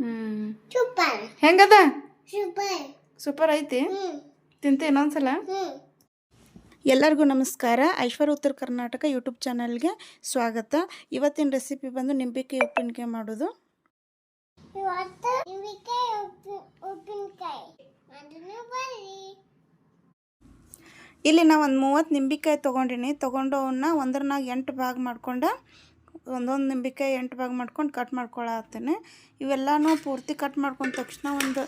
ಹ್ಮ್. Super. ಹೆಂಗದ? Super. Super ಐತಿ. ತಿಂತ ಇನ್ನೊಂದ್ಸಲ. ಎಲ್ಲರಿಗೂ ನಮಸ್ಕಾರ. ಐಶ್ವರ್ಯ ಉತ್ತರ ಕರ್ನಾಟಕ ಯೂಟ್ಯೂಬ್ ಚಾನಲ್ಗೆ ಸ್ವಾಗತ. ಇವತ್ತಿನ ರೆಸಿಪಿ ಬಂದು ನಿಂಬೆಕಾಯಿ ಉಪ್ಪಿನಕಾಯಿ ಮಾಡೋದು. ಇಲ್ಲಿ ನಾವು ಒಂದು ಮೂವತ್ತು ನಿಂಬಿಕಾಯಿ ತೊಗೊಂಡಿನಿ. ತೊಗೊಂಡು ಅವನ್ನ ಒಂದ್ರನಾಗ ಎಂಟು ಭಾಗ ಮಾಡ್ಕೊಂಡು ಒಂದೊಂದು ನಿಂಬಿಕಾಯಿ ಎಂಟು ಭಾಗ ಮಾಡ್ಕೊಂಡು ಕಟ್ ಮಾಡ್ಕೊಳತ್ತೇನೆ. ಇವೆಲ್ಲನೂ ಪೂರ್ತಿ ಕಟ್ ಮಾಡ್ಕೊಂಡ ತಕ್ಷಣ ಒಂದು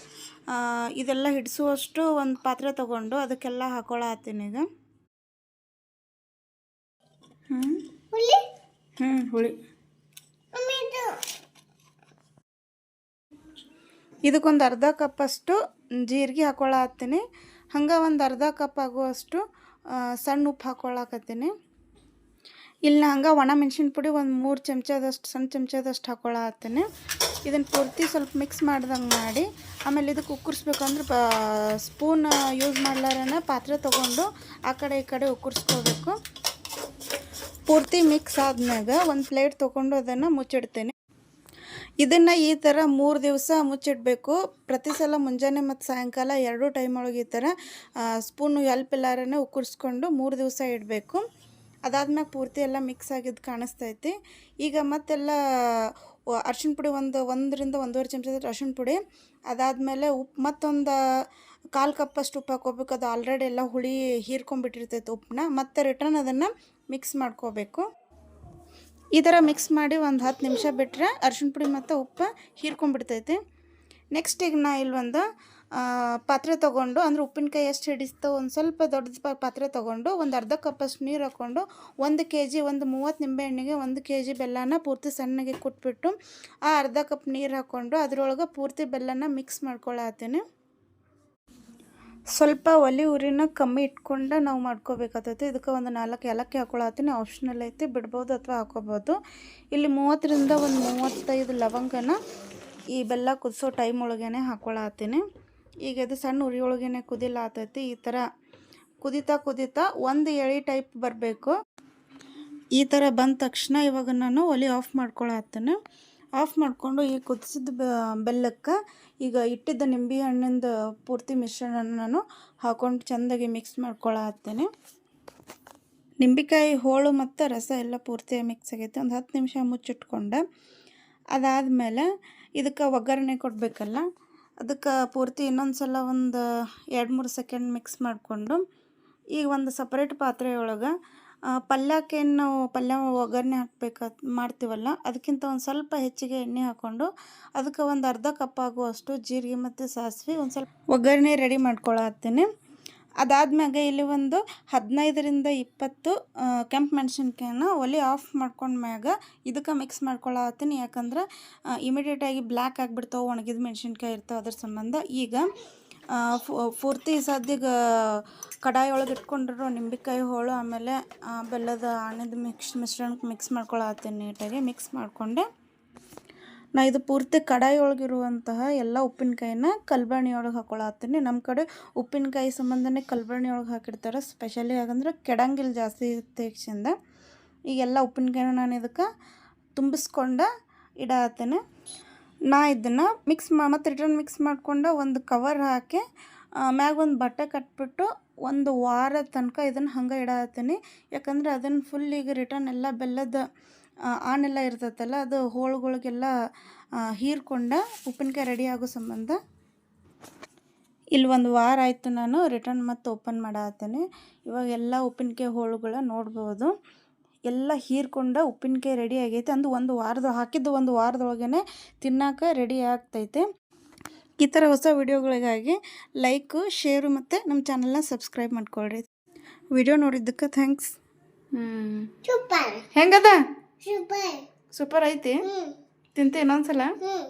ಇದೆಲ್ಲ ಹಿಡಿಸುವಷ್ಟು ಒಂದು ಪಾತ್ರೆ ತೊಗೊಂಡು ಅದಕ್ಕೆಲ್ಲ ಹಾಕೊಳತ್ತೀನಿ ಈಗ. ಹ್ಞೂ ಹುಳಿ? ಹ್ಞೂ ಹುಳಿ. ಇದಕ್ಕೊಂದು ಅರ್ಧ ಕಪ್ಪಷ್ಟು ಜೀರಿಗೆ ಹಾಕೊಳತ್ತೀನಿ. ಹಂಗೆ ಒಂದು ಅರ್ಧ ಕಪ್ ಆಗುವಷ್ಟು ಸಣ್ಣ ಉಪ್ಪು ಹಾಕೊಳಕತ್ತೀನಿ. ಇಲ್ಲಿ ಹಂಗೆ ಒಣ ಮೆಣಸಿನ ಪುಡಿ ಒಂದು ಮೂರು ಚಮಚದಷ್ಟು ಸಣ್ಣ ಚಮಚದಷ್ಟು ಹಾಕೊಳತ್ತೀನಿ ಇದನ್ನು ಪೂರ್ತಿ ಸ್ವಲ್ಪ ಮಿಕ್ಸ್ ಮಾಡ್ದಂಗೆ ಮಾಡಿ, ಆಮೇಲೆ ಇದಕ್ಕೆ ಉಕ್ಕರ್ಸ್ಬೇಕಂದ್ರೆ ಬ ಸ್ಪೂನ್ ಯೂಸ್ ಮಾಡ್ಲಾರನ ಪಾತ್ರೆ ತೊಗೊಂಡು ಆ ಕಡೆ ಈ ಕಡೆ ಉಕ್ಕರ್ಸ್ಕೋಬೇಕು. ಪೂರ್ತಿ ಮಿಕ್ಸ್ ಆದ್ಮ್ಯಾಗ ಒಂದು ಪ್ಲೇಟ್ ತೊಗೊಂಡು ಅದನ್ನು ಮುಚ್ಚಿಡ್ತೇನೆ. ಇದನ್ನು ಈ ಥರ ಮೂರು ದಿವಸ ಮುಚ್ಚಿಡಬೇಕು. ಪ್ರತಿ ಸಲ ಮುಂಜಾನೆ ಮತ್ತು ಸಾಯಂಕಾಲ ಎರಡೂ ಟೈಮ್ ಒಳಗೆ ಈ ಥರ ಸ್ಪೂನು ಎಲ್ಪ್ ಇಲ್ಲಾರನೇ ಉಕ್ಕರ್ಸ್ಕೊಂಡು ಮೂರು ದಿವಸ ಇಡಬೇಕು. ಅದಾದ್ಮ್ಯಾಗ ಪೂರ್ತಿ ಎಲ್ಲ ಮಿಕ್ಸ್ ಆಗಿದ್ದು ಕಾಣಿಸ್ತೈತಿ. ಈಗ ಮತ್ತೆಲ್ಲ ಅರ್ಶಿಣ ಪುಡಿ ಒಂದು ಒಂದರಿಂದ ಒಂದೂವರೆ ಚಮಚದ ಅರ್ಶಿಣ ಪುಡಿ ಅದಾದಮೇಲೆ ಉಪ್ಪು ಮತ್ತೊಂದು ಕಾಲು ಕಪ್ಪಷ್ಟು ಉಪ್ಪು ಹಾಕೋಬೇಕು ಅದು ಆಲ್ರೆಡಿ ಎಲ್ಲ ಹುಳಿ ಹೀರ್ಕೊಂಡ್ಬಿಟ್ಟಿರ್ತೈತೆ ಉಪ್ಪನ್ನ ಮತ್ತೆ ರಿಟರ್ನ್ ಅದನ್ನು ಮಿಕ್ಸ್ ಮಾಡ್ಕೋಬೇಕು. ಈ ಥರ ಮಿಕ್ಸ್ ಮಾಡಿ ಒಂದು ಹತ್ತು ನಿಮಿಷ ಬಿಟ್ಟರೆ ಅರ್ಶಿಣ ಪುಡಿ ಮತ್ತು ಉಪ್ಪು ಹೀರ್ಕೊಂಡ್ಬಿಡ್ತೈತಿ. ನೆಕ್ಸ್ಟ್ ಈಗ ನಾ ಇಲ್ಲಿ ಒಂದು ಆ, ಪಾತ್ರೆ ತೊಗೊಂಡು, ಅಂದ್ರೆ ಉಪ್ಪಿನಕಾಯಿ ಎಷ್ಟು ಹಿಡಿಸ್ತೋ ಒಂದು ಸ್ವಲ್ಪ ದೊಡ್ಡ ಪಾತ್ರೆ ತೊಗೊಂಡು, ಒಂದು ಅರ್ಧ ಕಪ್ಪಷ್ಟು ನೀರು ಹಾಕ್ಕೊಂಡು ಒಂದು ಕೆ ಜಿ ಒಂದು ಮೂವತ್ತು ನಿಂಬೆಹಣ್ಣಿಗೆ ಒಂದು ಕೆ ಜಿ ಬೆಲ್ಲನ ಪೂರ್ತಿ ಸಣ್ಣಗೆ ಕುಟ್ಬಿಟ್ಟು, ಆ ಅರ್ಧ ಕಪ್ ನೀರು ಹಾಕ್ಕೊಂಡು ಅದರೊಳಗೆ ಪೂರ್ತಿ ಬೆಲ್ಲನ ಮಿಕ್ಸ್ ಮಾಡ್ಕೊಳತ್ತೀನಿ. ಸ್ವಲ್ಪ ಒಲಿ ಉರಿನ ಕಮ್ಮಿ ಇಟ್ಕೊಂಡು ನಾವು ಮಾಡ್ಕೋಬೇಕಾಗ್ತೈತಿ ಇದಕ್ಕೆ ಒಂದು ನಾಲ್ಕು ಏಲಕ್ಕಿ ಹಾಕ್ಕೊಳತ್ತೀನಿ ಆಪ್ಷನಲ್ ಐತಿ, ಬಿಡ್ಬೋದು ಅಥವಾ ಹಾಕೋಬೋದು. ಇಲ್ಲಿ ಮೂವತ್ತರಿಂದ ಒಂದು ಮೂವತ್ತೈದು ಲವಂಗನ ಈ ಬೆಲ್ಲ ಕುದಿಸೋ ಟೈಮ್ ಒಳಗೇನೆ ಹಾಕೊಳತ್ತೀನಿ. ಈಗ ಅದು ಸಣ್ಣ ಉರಿಯೊಳಗೇನೆ ಕುದಿಲಾತೈತಿ ಈ ಥರ ಕುದಿತಾ ಕುದಿತಾ ಒಂದು ಎಳೆ ಟೈಪ್ ಬರಬೇಕು. ಈ ಥರ ಬಂದ ತಕ್ಷಣ ಇವಾಗ ನಾನು ಒಲೆ ಆಫ್ ಮಾಡ್ಕೊಳತ್ತೇನೆ ಆಫ್ ಮಾಡಿಕೊಂಡು ಈ ಕುದಿಸಿದ ಬೆಲ್ಲಕ್ಕೆ ಈಗ ಇಟ್ಟಿದ್ದ ನಿಂಬೆ ಹಣ್ಣಿಂದ ಪೂರ್ತಿ ಮಿಶ್ರಣನ ನಾನು ಹಾಕೊಂಡು ಚೆಂದಾಗಿ ಮಿಕ್ಸ್ ಮಾಡ್ಕೊಳತ್ತೇನೆ ನಿಂಬೆಕಾಯಿ ಹೋಳು ಮತ್ತು ರಸ ಎಲ್ಲ ಪೂರ್ತಿ ಮಿಕ್ಸ್ ಆಗೈತೆ. ಒಂದು ಹತ್ತು ನಿಮಿಷ ಮುಚ್ಚಿಟ್ಕೊಂಡೆ. ಅದಾದಮೇಲೆ ಇದಕ್ಕೆ ಒಗ್ಗರಣೆ ಕೊಡಬೇಕಲ್ಲ ಅದಕ್ಕೆ ಪೂರ್ತಿ ಇನ್ನೊಂದು ಸಲ ಒಂದು ಎರಡು ಮೂರು ಸೆಕೆಂಡ್ ಮಿಕ್ಸ್ ಮಾಡಿಕೊಂಡು ಈಗ ಒಂದು ಸಪ್ರೇಟ್ ಪಾತ್ರೆಯೊಳಗೆ ಪಲ್ಯಕ್ಕೇನು ನಾವು ಪಲ್ಯ ಒಗ್ಗರಣೆ ಹಾಕ್ಬೇಕು ಮಾಡ್ತೀವಲ್ಲ, ಅದಕ್ಕಿಂತ ಒಂದು ಸ್ವಲ್ಪ ಹೆಚ್ಚಿಗೆ ಎಣ್ಣೆ ಹಾಕ್ಕೊಂಡು ಅದಕ್ಕೆ ಒಂದು ಅರ್ಧ ಕಪ್ ಆಗುವಷ್ಟು ಜೀರಿಗೆ ಮತ್ತು ಸಾಸಿವೆ ಒಂದು ಸ್ವಲ್ಪ ಒಗ್ಗರಣೆ ರೆಡಿ ಮಾಡ್ಕೊಳತ್ತೀನಿ ಅದಾದ್ಮ್ಯಾಗ ಇಲ್ಲಿ ಒಂದು ಹದಿನೈದರಿಂದ ಇಪ್ಪತ್ತು ಕೆಂಪು ಮೆಣಸಿನ್ಕಾಯನ್ನ ಒಲೆ ಆಫ್ ಮಾಡ್ಕೊಂಡ್ಮ್ಯಾಗ ಇದಕ್ಕೆ ಮಿಕ್ಸ್ ಮಾಡ್ಕೊಳತ್ತೀನಿ. ಯಾಕಂದ್ರೆ ಇಮಿಡಿಯೇಟಾಗಿ ಬ್ಲ್ಯಾಕ್ ಆಗಿಬಿಡ್ತಾವೆ, ಒಣಗಿದ ಮೆಣಸಿನ್ಕಾಯಿ ಇರ್ತಾವೆ ಅದ್ರ ಸಂಬಂಧ. ಈಗ ಪೂರ್ತಿ ಸದ್ಯಗ ಕಡಾಯಿ ಒಳಗೆ ಇಟ್ಕೊಂಡಿರೋ ನಿಂಬೆಕಾಯಿ ಹೋಳು, ಆಮೇಲೆ ಬೆಲ್ಲದ ಹಣ್ಣದ ಮಿಕ್ಸ್ ಮಿಶ್ರಣಕ್ಕೆ ಮಿಕ್ಸ್ ಮಾಡ್ಕೊಳತ್ತೀನಿ ನೀಟಾಗಿ. ಮಿಕ್ಸ್ ಮಾಡಿಕೊಂಡೆ. ನಾ ಇದು ಪೂರ್ತಿ ಕಡಾಯಿ ಒಳಗಿರುವಂತಹ ಎಲ್ಲ ಉಪ್ಪಿನಕಾಯಿನ ಕಲ್ಬಾಣಿ ಒಳಗೆ ಹಾಕೊಳತ್ತೀನಿ. ನಮ್ಮ ಕಡೆ ಉಪ್ಪಿನಕಾಯಿ ಸಂಬಂಧನೇ ಕಲ್ಬಾಣಿ ಒಳಗೆ ಹಾಕಿರ್ತಾರೆ. ಸ್ಪೆಷಲಿ ಯಾಕಂದ್ರೆ ಕೆಡಂಗಿಲ್ಲ ಜಾಸ್ತಿ ಇತ್ತೀಕ್ಷಿಂದ ಈಗೆಲ್ಲ ಉಪ್ಪಿನಕಾಯಿನ ನಾನು ಇದಕ್ಕೆ ತುಂಬಿಸ್ಕೊಂಡು ಇಡತ್ತೇನೆ. ನಾ ಇದನ್ನು ಮಿಕ್ಸ್ ಮಾ, ಮತ್ತು ರಿಟರ್ನ್ ಮಿಕ್ಸ್ ಮಾಡಿಕೊಂಡು ಒಂದು ಕವರ್ ಹಾಕಿ ಮ್ಯಾಗ ಒಂದು ಬಟ್ಟೆ ಕಟ್ಬಿಟ್ಟು ಒಂದು ವಾರ ತನಕ ಇದನ್ನು ಹಂಗೆ ಇಡತ್ತೀನಿ. ಯಾಕಂದ್ರೆ ಅದನ್ನು ಫುಲ್ ಈಗ ರಿಟರ್ನ್ ಎಲ್ಲ ಬೆಲ್ಲದ ಆನೆಲ್ಲ ಇರ್ತೈತಲ್ಲ ಅದು ಹೋಳುಗಳಿಗೆಲ್ಲ ಹೀರ್ಕೊಂಡ ಉಪ್ಪಿನಕಾಯಿ ರೆಡಿ ಆಗೋ ಸಂಬಂಧ ಇಲ್ಲಿ ಒಂದು ವಾರ ಆಯಿತು ನಾನು ರಿಟರ್ನ್ ಮತ್ತು ಓಪನ್ ಮಾಡತ್ತೇನೆ ಇವಾಗ ಎಲ್ಲ ಉಪ್ಪಿನಕಾಯಿ ಹೋಳುಗಳ ನೋಡ್ಬೋದು. ಎಲ್ಲ ಹೀರ್ಕೊಂಡ ಉಪ್ಪಿನಕಾಯಿ ರೆಡಿ ಆಗೈತೆ. ಅಂದು ಒಂದು ವಾರದ ಹಾಕಿದ್ದು ಒಂದು ವಾರದೊಳಗೇ ತಿನ್ನೋಕೆ ರೆಡಿ ಆಗ್ತೈತೆ. ಈ ಥರ ಹೊಸ ವಿಡಿಯೋಗಳಿಗಾಗಿ ಲೈಕು ಶೇರು ಮತ್ತು ನಮ್ಮ ಚಾನಲ್ನ ಸಬ್ಸ್ಕ್ರೈಬ್ ಮಾಡ್ಕೊಳ್ರಿ. ವಿಡಿಯೋ ನೋಡಿದ್ದಕ್ಕೆ ಥ್ಯಾಂಕ್ಸ್ ಹೆಂಗದ? ಸೂಪರ್ ಸೂಪರ್ ಐತಿ ತಿಂತೆ ಇನ್ನೊಂದ್ಸಲ ಹ್ಮ್